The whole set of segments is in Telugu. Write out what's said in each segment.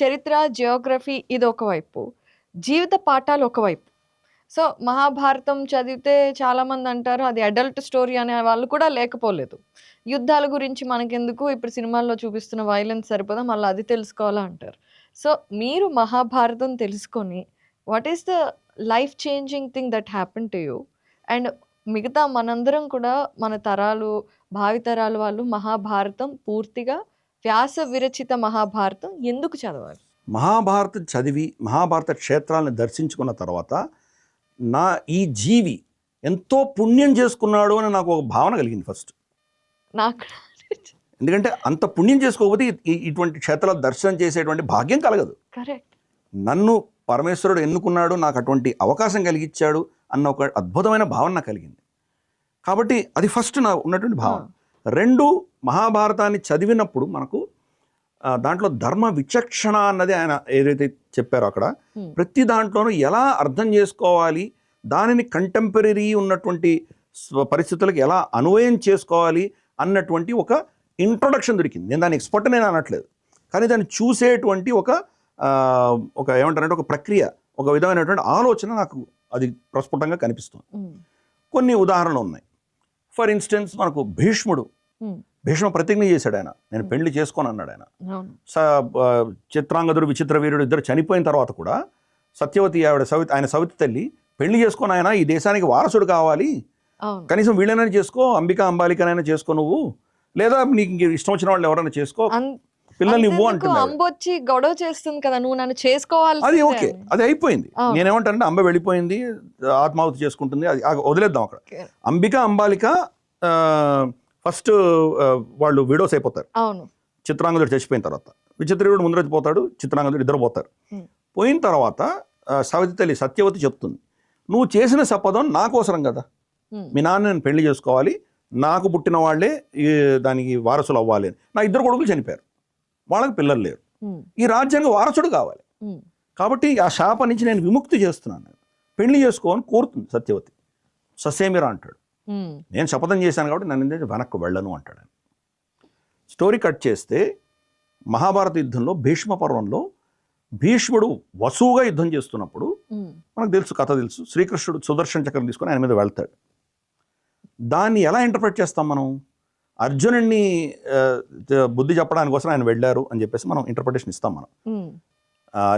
చరిత్ర జియోగ్రఫీ ఇది ఒకవైపు జీవిత పాఠాలు ఒకవైపు సో మహాభారతం చదివితే చాలామంది అంటారు అది అడల్ట్ స్టోరీ అనే వాళ్ళు కూడా లేకపోలేదు. యుద్ధాల గురించి మనకెందుకు? ఇప్పుడు సినిమాల్లో చూపిస్తున్న వైలెన్స్ సరిపోదా? మళ్ళీ అది తెలుసుకోవాలా అంటారు. సో మీరు మహాభారతం తెలుసుకొని what is the life changing thing that happen to you and మిగతా మనందరం కూడా మన తరాలు భావితరాలు వాళ్ళు మహాభారతం పూర్తిగా వ్యాస విరచిత మహాభారతం ఎందుకు చదవాలి? మహాభారతం చదివి మహాభారత క్షేత్రాలను దర్శించుకున్న తర్వాత నా ఈ జీవి ఎంతో పుణ్యం చేసుకున్నాడు అని నాకు ఒక భావన కలిగింది ఫస్ట్. నాకు ఎందుకంటే అంత పుణ్యం చేసుకోకపోతే ఇటువంటి క్షేత్రాలు దర్శనం చేసేటువంటి భాగ్యం కలగదు. కరెక్ట్. నన్ను పరమేశ్వరుడు ఎన్నుకున్నాడు నాకు అటువంటి అవకాశం కలిగించాడు అన్న ఒక అద్భుతమైన భావన నాకు కలిగింది. కాబట్టి అది ఫస్ట్ నా ఉన్నటువంటి భావన. రెండు మహాభారతాన్ని చదివినప్పుడు మనకు దాంట్లో ధర్మ విచక్షణ అన్నది ఆయన ఏదైతే చెప్పారో అక్కడ. ప్రతి దాంట్లోనూ ఎలా అర్థం చేసుకోవాలి దానిని కంటెంపరీ ఉన్నటువంటి పరిస్థితులకు ఎలా అన్వయం చేసుకోవాలి అన్నటువంటి ఒక ఇంట్రొడక్షన్ దొరికింది. నేను దాని ఎక్స్పర్ట్ నేను అనట్లేదు. కానీ దాన్ని చూసేటువంటి ఒక ఒక ఏమంటారంటే ఒక ప్రక్రియ ఒక విధమైనటువంటి ఆలోచన నాకు అది ప్రస్ఫుటంగా కనిపిస్తుంది. కొన్ని ఉదాహరణలు ఉన్నాయి. ఫర్ ఇన్స్టెన్స్ మనకు భీష్ముడు భీష్మ ప్రతిజ్ఞ చేశాడు ఆయన. నేను పెళ్ళి చేసుకోను అన్నాడు ఆయన. చిత్రాంగదుడు విచిత్ర వీరుడు ఇద్దరు చనిపోయిన తర్వాత కూడా సత్యవతి ఆవిడ సవితి ఆయన సవితి తల్లి పెళ్ళి చేసుకొని ఆయన ఈ దేశానికి వారసుడు కావాలి. కనీసం వీళ్ళైనా చేసుకో అంబిక అంబాలికనైనా చేసుకో నువ్వు. లేదా నీకు ఇష్టం వచ్చిన వాళ్ళు ఎవరైనా చేసుకో. పిల్లల్ని ఇవ్వు అంబొచ్చి గొడవ చేస్తుంది కదా నువ్వు నన్ను చేసుకోవాలి అది ఓకే. అది అయిపోయింది. నేనేమంటానంటే అంబ వెళ్ళిపోయింది ఆత్మాహుతి చేసుకుంటుంది అది వదిలేద్దాం అక్కడ. అంబిక అంబాలిక ఫస్ట్ వాళ్ళు విడోస్ అయిపోతారు. అవును. చిత్రాంగదుడు చచ్చిపోయిన తర్వాత. విచిత్రుడు ముందర పోతాడు చిత్రాంగదుడు ఇద్దరు పోతారు. పోయిన తర్వాత సవితి తల్లి సత్యవతి చెప్తుంది నువ్వు చేసిన శపథం నా కోసరం కదా. మీ నాన్న నేను పెళ్ళి చేసుకోవాలి నాకు పుట్టిన వాళ్ళే దానికి వారసులు అవ్వాలి అని. నా ఇద్దరు కొడుకులు చనిపోయారు. వాళ్ళకి పిల్లలు లేరు. ఈ రాజ్యానికి వారసుడు కావాలి. కాబట్టి ఆ శాప నుంచి నేను విముక్తి చేస్తున్నాను పెళ్ళి చేసుకోవాలని కోరుతుంది సత్యవతి. ససేమిరా అంటాడు. నేను శపథం చేశాను కాబట్టి నన్ను వెనక్కు వెళ్ళను అంటాడు ఆయన. స్టోరీ కట్ చేస్తే మహాభారత యుద్ధంలో భీష్మ పర్వంలో భీష్ముడు వసువుగా యుద్ధం చేస్తున్నప్పుడు మనకు తెలుసు కథ తెలుసు. శ్రీకృష్ణుడు సుదర్శన చక్రం తీసుకొని ఆయన మీద వెళ్తాడు. దాన్ని ఎలా ఇంటర్ప్రిట్ చేస్తాం మనం? అర్జునుడిని బుద్ధి చెప్పడానికి కోసం ఆయన వెళ్ళారు అని చెప్పేసి మనం ఇంటర్ప్రిటేషన్ ఇస్తాం మనం.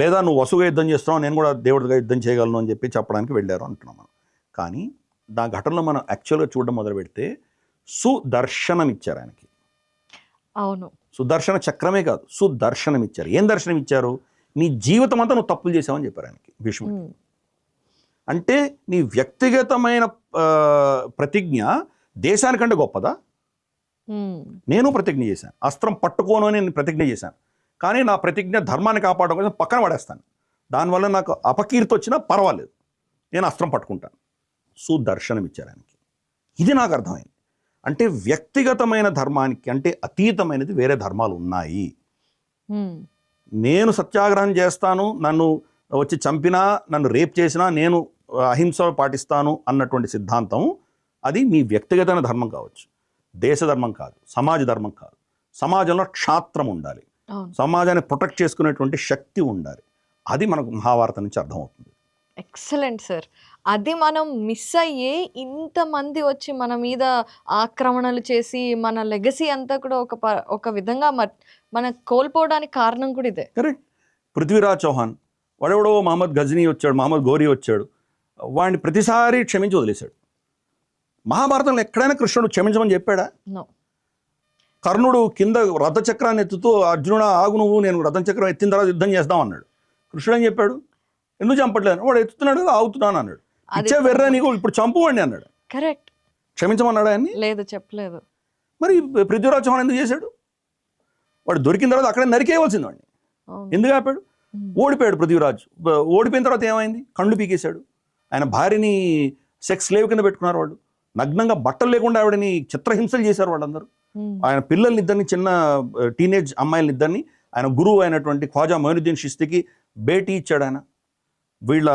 లేదా నువ్వు వసుగా యుద్ధం చేస్తున్నావు నేను కూడా దేవుడిగా యుద్ధం చేయగలను అని చెప్పి చెప్పడానికి వెళ్ళారు అంటున్నాం మనం. కానీ దా ఘటనలో మనం యాక్చువల్గా చూడడం మొదలు పెడితే సుదర్శనం ఇచ్చారు ఆయనకి. అవును. సుదర్శన చక్రమే కాదు సుదర్శనం ఇచ్చారు. ఏం దర్శనం ఇచ్చారు? నీ జీవితం అంతా నువ్వు తప్పులు చేసావని చెప్పారు ఆయనకి భీష్ముడు అంటే నీ వ్యక్తిగతమైన ప్రతిజ్ఞ దేశానికంటే గొప్పదా? నేను ప్రతిజ్ఞ చేశాను. అస్త్రం పట్టుకోను అని నేను ప్రతిజ్ఞ చేశాను. కానీ నా ప్రతిజ్ఞ ధర్మాన్ని కాపాడడం కోసం పక్కన పడేస్తాను. దానివల్ల నాకు అపకీర్తి వచ్చినా పర్వాలేదు. నేను అస్త్రం పట్టుకుంటాను. సుదర్శనం ఇచ్చారు ఆయనకి ఇది నాకు అర్థమైంది. అంటే వ్యక్తిగతమైన ధర్మానికి అంటే అతీతమైనది వేరే ధర్మాలు ఉన్నాయి. నేను సత్యాగ్రహం చేస్తాను నన్ను వచ్చి చంపినా నన్ను రేప్ చేసినా నేను అహింస పాటిస్తాను అన్నటువంటి సిద్ధాంతం అది మీ వ్యక్తిగతమైన ధర్మం కావచ్చు. దేశ ధర్మం కాదు సమాజ ధర్మం కాదు. సమాజంలో క్షాత్రం ఉండాలి. సమాజాన్ని ప్రొటెక్ట్ చేసుకునేటువంటి శక్తి ఉండాలి. అది మనకు మహాభారతం నుంచి అర్థమవుతుంది. Excellent sir. అది మనం మిస్ అయ్యే ఇంతమంది వచ్చి మన మీద ఆక్రమణలు చేసి మన లెగసీ అంతా కూడా ఒక ఒక విధంగా మన కోల్పోవడానికి కారణం కూడా ఇదే. కరెక్ట్. పృథ్వీరాజ్ చౌహాన్ వాడెవడో మహమ్మద్ గజనీ వచ్చాడు మహమ్మద్ గోరీ వచ్చాడు వాడిని ప్రతిసారి క్షమించి వదిలేశాడు. మహాభారతంలో ఎక్కడైనా కృష్ణుడు క్షమించమని చెప్పాడా? కర్ణుడు కింద రథచక్రాన్ని ఎత్తుతూ అర్జునుడు ఆగు నువ్వు నేను రథచక్రం ఎత్తిన తర్వాత యుద్ధం చేద్దాం అన్నాడు. కృష్ణుడు ఏం చెప్పాడు? ఎందుకు చంపట్లేదు? వాడు ఎత్తుతున్నాడు ఆగుతున్నాను అన్నాడు. ఇచ్చే వెర్రా నీకు ఇప్పుడు చంపువండి అన్నాడు. కరెక్ట్ క్షమించమన్నాడు ఆయన్ని? లేదు చెప్పలేదు. మరి పృథ్వీరాజ్ చౌహాన్ ఎందుకు చేశాడు? వాడు దొరికిన తర్వాత అక్కడే నరికేయవలసింది వాడిని. ఎందుకు ఆపాడు? ఉమ్, ఓడిపోయాడు పృథ్వీరాజ్. ఓడిపోయిన తర్వాత ఏమైంది? కళ్ళు పీకేశాడు. ఆయన భార్యని సెక్స్ లేవ్ కింద పెట్టుకున్నారు వాళ్ళు. నగ్నంగా బట్టలు లేకుండా ఆవిడని చిత్రహింసలు చేశారు వాళ్ళందరూ. ఆయన పిల్లల్ని ఇద్దరిని చిన్న టీనేజ్ అమ్మాయిలని ఇద్దరిని ఆయన గురువు అయినటువంటి ఖ్వాజా మొయినుద్దీన్ షిస్తికి భేటీ ఇచ్చాడు ఆయన. వీళ్ళ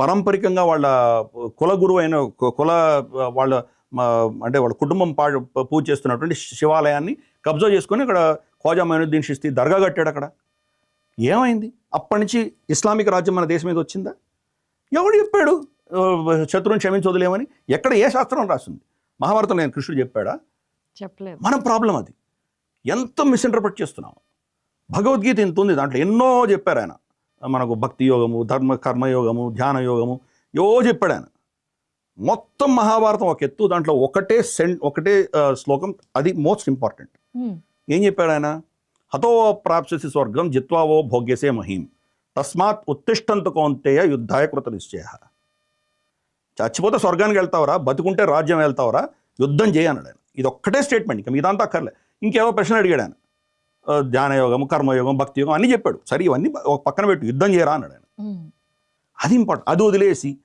పారంపరికంగా వాళ్ళ కుల గురువు అయిన కుల వాళ్ళ అంటే వాళ్ళ కుటుంబం పా పూజ చేస్తున్నటువంటి శివాలయాన్ని కబ్జా చేసుకొని అక్కడ ఖ్వాజా మొయినుద్దీన్ షిస్తి దర్గా కట్టాడు అక్కడ. ఏమైంది? అప్పటి నుంచి ఇస్లామిక్ రాజ్యం మన దేశం మీద వచ్చిందా? ఎవడు చెప్పాడు? శత్రువుని క్షమించి వదిలేమని ఎక్కడ ఏ శాస్త్రం రాసింది? మహాభారతం నేను కృష్ణుడు చెప్పాడా? చెప్పలేదు. మన ప్రాబ్లం అది. ఎంత మిస్ఇంటర్ప్రిట్ చేస్తున్నాం? భగవద్గీత ఇంత ఉంది దాంట్లో ఎన్నో చెప్పారు ఆయన. మనకు భక్తి యోగము ధర్మ కర్మయోగము ధ్యాన యోగము యో చెప్పాడు ఆయన. మొత్తం మహాభారతం ఒక ఎత్తు దాంట్లో ఒకటే సెన్ ఒకటే శ్లోకం అది మోస్ట్ ఇంపార్టెంట్ ఏం చెప్పాడు ఆయన? హతో ప్రాప్స్యసి స్వర్గం జిత్వావో భోగ్యసే మహీం. తస్మాత్ ఉత్తిష్టంత కౌంతేయ యుద్ధాయ కృత నిశ్చయ. చచ్చిపోతే స్వర్గానికి వెళ్తావరా? బతుకుంటే రాజ్యం వెళ్తావరా? యుద్ధం చేయన్నాడు ఆయన ఇది ఒక్కటే స్టేట్మెంట్ ఇంకా మిగతా అక్కర్లే. ఇంకేవో ప్రశ్న అడిగాడు ఆయన. ధ్యానయోగం కర్మయోగం భక్తి యోగం అన్నీ చెప్పాడు. సరే ఇవన్నీ ఒక పక్కన పెట్టు. యుద్ధం చేయరా అన్నాడు ఆయన. అది ఇంపార్టెంట్. అది వదిలేసి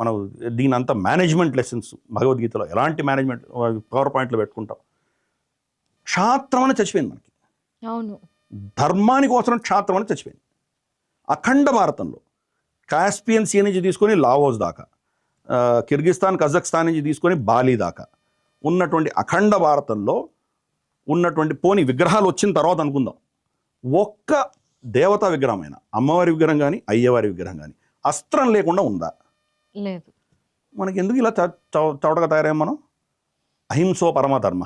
మనం దీని అంతా మేనేజ్మెంట్ లెసన్స్ భగవద్గీతలో ఎలాంటి మేనేజ్మెంట్ పవర్ పాయింట్లు పెట్టుకుంటాం. క్షాత్రం అని చచ్చిపోయింది మనకి. అవును. ధర్మానికి కోసం క్షాత్రం అని చచ్చిపోయింది. అఖండ భారతంలో కాస్పియన్ సీ నుంచి తీసుకొని లావోస్ దాకా కిర్గిస్తాన్ కజాక్స్తాన్ నుంచి తీసుకొని బాలి దాకా. ఉన్నటువంటి అఖండ భారతంలో ఉన్నటువంటి పోని విగ్రహాలు వచ్చిన తర్వాత అనుకుందాం. ఒక్క దేవతా విగ్రహమైన అమ్మవారి విగ్రహం కానీ అయ్యవారి విగ్రహం కానీ అస్త్రం లేకుండా ఉందా? లేదు. మనకి ఎందుకు ఇలా చౌటగా తయారయ్యాం మనం? అహింసో పరమధర్మ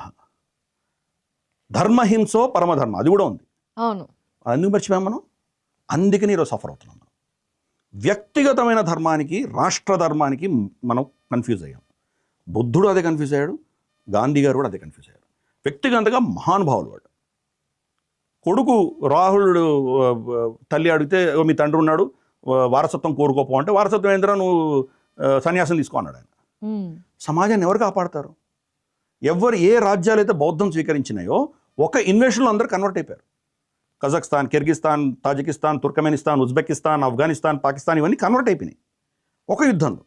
ధర్మహింసో పరమధర్మ అది కూడా ఉంది. అవును. అది ఎందుకు మర్చిపోయాం మనం? అందుకని ఈరోజు సఫర్ అవుతున్నాం. వ్యక్తిగతమైన ధర్మానికి రాష్ట్ర ధర్మానికి మనం కన్ఫ్యూజ్ అయ్యాం. బుద్ధుడు అదే కన్ఫ్యూజ్ అయ్యాడు గాంధీ గారు కూడా అదే కన్ఫ్యూజ్ అయ్యారు. వ్యక్తిగతంగా మహానుభావులు వాడు. కొడుకు రాహులుడు తల్లి అడిగితే "ఓ, మీ తండ్రి ఉన్నాడు వారసత్వం కోరుకోపో అంటే వారసత్వం ఏంద్రా నువ్వు సన్యాసం తీసుకో అన్నాడు ఆయన. సమాజాన్ని ఎవరు కాపాడతారు? ఎవరు ఏ రాజ్యాలు అయితే బౌద్ధం స్వీకరించినాయో ఒక ఇన్వేషన్లో అందరూ కన్వర్ట్ అయిపోయారు. Kazakhstan Kyrgyzstan Tajikistan Turkmenistan Uzbekistan Afghanistan Pakistan ఇవన్నీ కన్వర్ట్ అయిపోయినాయి. ఒక యుద్ధంలో.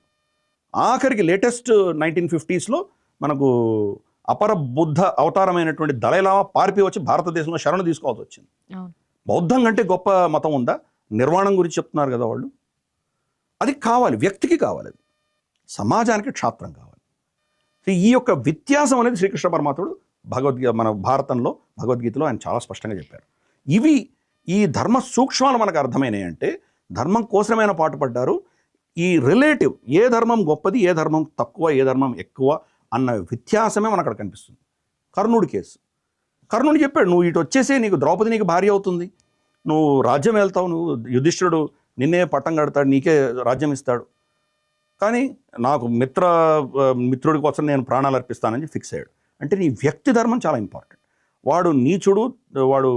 ఆఖరికి లేటెస్ట్ నైన్టీన్ ఫిఫ్టీస్లో మనకు అపర బుద్ధ అవతారమైనటువంటి దళైలామా పారిపోయి వచ్చి భారతదేశంలో శరణు తీసుకోవాల్సి వచ్చింది. బౌద్ధం కంటే గొప్ప మతం ఉందా? నిర్వాణం గురించి చెప్తున్నారు కదా వాళ్ళు. అది కావాలి వ్యక్తికి కావాలి అది. సమాజానికి క్షాత్రం కావాలి. ఈ యొక్క వ్యత్యాసం అనేది శ్రీకృష్ణ పరమాత్ముడు భగవద్గీత మన భారతంలో భగవద్గీతలో ఆయన చాలా స్పష్టంగా చెప్పారు. ఇవి ఈ ధర్మ సూక్ష్మాలు మనకు అర్థమైనాయి అంటే ధర్మం కోసమైన పాటుపడ్డారు. ఈ రిలేటివ్ ఏ ధర్మం గొప్పది ఏ ధర్మం తక్కువ ఏ ధర్మం ఎక్కువ అన్న వ్యత్యాసమే మనకు అక్కడ కనిపిస్తుంది. కర్ణుడి కేసు. కర్ణుడు చెప్పాడు నువ్వు ఇటు వచ్చేసి నీకు ద్రౌపది నీకు భార్య అవుతుంది. నువ్వు రాజ్యం వెళ్తావు నువ్వు యుధిష్ఠుడు నిన్నే పట్టం కడతాడు నీకే రాజ్యం ఇస్తాడు. కానీ నాకు మిత్ర మిత్రుడి కోసం నేను ప్రాణాలు అర్పిస్తానని ఫిక్స్ అయ్యాడు. అంటే నీ వ్యక్తి ధర్మం చాలా ఇంపార్టెంట్ వాడు నీచుడు వాడు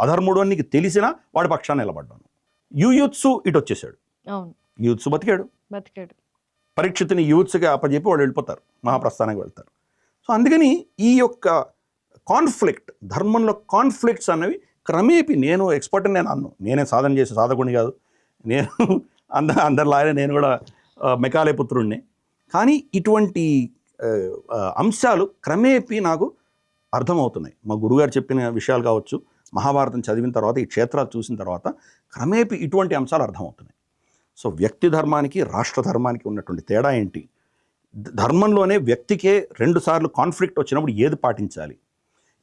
అధర్ముడు అని నీకు తెలిసినా వాడి పక్షాన్ని నిలబడ్డాను. యూయుత్సు ఇటు వచ్చేసాడు. యూత్సు బతికాడు. బతికాడు. పరీక్షితుని యూత్స్గా అప్పచెప్పి వాళ్ళు వెళ్ళిపోతారు మహాప్రస్థానానికి వెళ్తారు. సో అందుకని ఈ యొక్క కాన్ఫ్లిక్ట్ ధర్మంలో కాన్ఫ్లిక్ట్స్ అన్నవి క్రమేపీ నేను ఎక్స్పర్ట్ నేను అన్ను. నేనే సాధన చేసే సాధకుడిని కాదు. నేను అంద అందరిలాగే నేను కూడా మెకాలే పుత్రుడిని కానీ ఇటువంటి అంశాలు క్రమేపీ నాకు అర్థమవుతున్నాయి. మా గురుగారు చెప్పిన విషయాలు కావచ్చు మహాభారతం చదివిన తర్వాత ఈ క్షేత్రాలు చూసిన తర్వాత క్రమేపీ ఇటువంటి అంశాలు అర్థమవుతున్నాయి. సో వ్యక్తి ధర్మానికి రాష్ట్ర ధర్మానికి ఉన్నటువంటి తేడా ఏంటి? ధర్మంలోనే వ్యక్తికే రెండుసార్లు కాన్ఫ్లిక్ట్ వచ్చినప్పుడు ఏది పాటించాలి?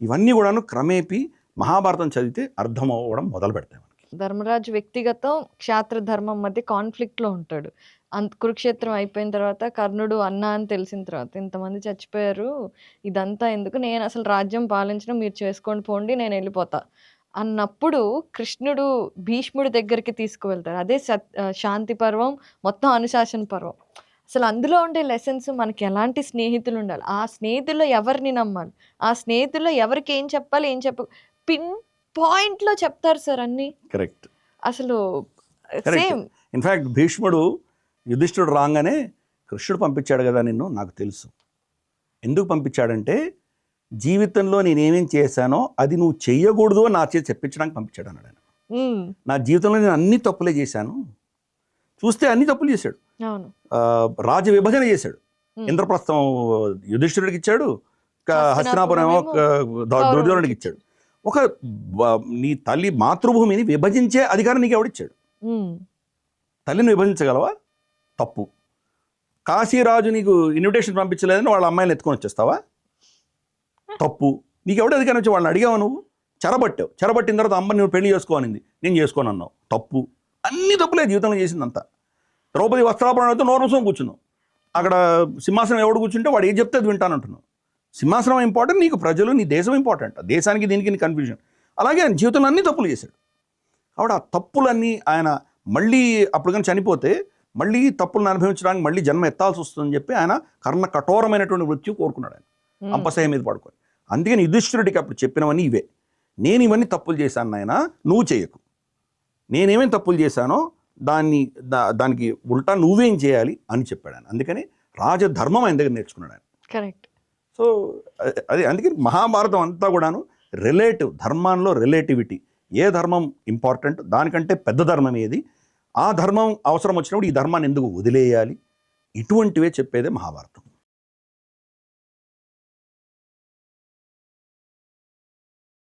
ఇవన్నీ కూడాను క్రమేపీ మహాభారతం చదివితే అర్థం అవ్వడం మొదలు పెడతాయి ధర్మరాజు వ్యక్తిగతం క్షాత్ర ధర్మం మధ్య కాన్ఫ్లిక్ట్లో ఉంటాడు. అంత కురుక్షేత్రం అయిపోయిన తర్వాత కర్ణుడు అన్న అని తెలిసిన తర్వాత ఇంతమంది చచ్చిపోయారు. ఇదంతా ఎందుకు? నేను అసలు రాజ్యం పాలించడం మీరు చేసుకొని పోండి నేను వెళ్ళిపోతా. అన్నప్పుడు కృష్ణుడు భీష్ముడి దగ్గరికి తీసుకువెళ్తాడు. అదే సత్ శాంతి పర్వం మొత్తం అనుశాసన పర్వం. అసలు అందులో ఉండే లెసన్స్ మనకి ఎలాంటి స్నేహితులు ఉండాలి? ఆ స్నేహితుల్లో ఎవరిని నమ్మాలి? ఆ స్నేహితుల్లో ఎవరికి ఏం చెప్పాలి ఏం చెప్ప? పిన్ పాయింట్లో చెప్తారు సార్ అన్నీ. కరెక్ట్. అసలు. సేమ్. ఇన్ఫ్యాక్ట్ భీష్ముడు యుధిష్ఠుడు రాగానే కృష్ణుడు పంపించాడు కదా నిన్ను నాకు తెలుసు. ఎందుకు పంపించాడంటే జీవితంలో నేనేమేం చేశానో అది నువ్వు చెయ్యకూడదు అని నా చేతి చెప్పించడానికి పంపించాడు అన్నాడు ఆయన. నా జీవితంలో నేను అన్ని తప్పులే చేశాను. చూస్తే అన్ని తప్పులు చేశాడు. రాజ విభజన చేశాడు. ఇంద్రప్రస్థం యుధిష్ఠిరుడికి ఇచ్చాడు హస్తినాపురం ఏమో దుర్యోధనుడికి ఇచ్చాడు. ఒక నీ తల్లి మాతృభూమిని విభజించే అధికారం నీకు ఎవడిచ్చాడు తల్లిని విభజించగలవా? తప్పు. కాశీరాజు నీకు ఇన్విటేషన్ పంపించలేదని వాళ్ళ అమ్మాయిని ఎత్తుకొని వచ్చేస్తావా? తప్పు. నీకు ఎవడు అధికారం వచ్చి వాళ్ళని అడిగావా నువ్వు? చెరబట్టావు. చెరబట్టిన తర్వాత అమ్మ నువ్వు పెళ్ళి చేసుకోనింది నేను చేసుకోను అన్నావు తప్పు. అన్ని తప్పులే జీవితంలో చేసిందంతా. ద్రౌపది వస్త్రాపరణ అయితే నోరు మూసుకొని కూర్చున్నావు. అక్కడ సింహాసనం ఎవడు కూర్చుంటే వాడు ఏం చెప్తే అది వింటానంటున్నావు. సింహాసనం ఇంపార్టెంట్ నీకు ప్రజలు నీ దేశం ఇంపార్టెంట్ దేశానికి దీనికి నీ కన్ఫ్యూజన్ అలాగే ఆయన జీవితంలో అన్ని తప్పులు చేశాడు. కాబట్టి ఆ తప్పులన్నీ ఆయన మళ్ళీ అప్పుడు కానీ చనిపోతే మళ్ళీ తప్పులను అనుభవించడానికి మళ్ళీ జన్మ ఎత్తాల్సి వస్తుందని చెప్పి ఆయన కర్ణ కఠోరమైనటువంటి మృత్యు కోరుకున్నాడు ఆయన. అంపశయ మీద పడుకొని. అందుకని యుధిష్ఠిరుడికి అప్పుడు చెప్పినవన్నీ ఇవే. నేను ఇవన్నీ తప్పులు చేశాను నాయన నువ్వు చేయకు. నేనేమేం తప్పులు చేశానో దాన్ని దా దానికి ఉల్టా నువ్వేం చేయాలి అని చెప్పాడు ఆయన. అందుకని రాజధర్మం ఆయన దగ్గర నేర్చుకున్నాడు ఆయన. కరెక్ట్ సో అది అందుకని మహాభారతం అంతా కూడాను రిలేటివ్ ధర్మాల్లో రిలేటివిటీ ఏ ధర్మం ఇంపార్టెంట్ దానికంటే పెద్ద ధర్మం ఏది? ఆ ధర్మం అవసరం వచ్చినప్పుడు ఈ ధర్మాన్ని ఎందుకు వదిలేయాలి? ఇటువంటివే చెప్పేదే మహాభారతం.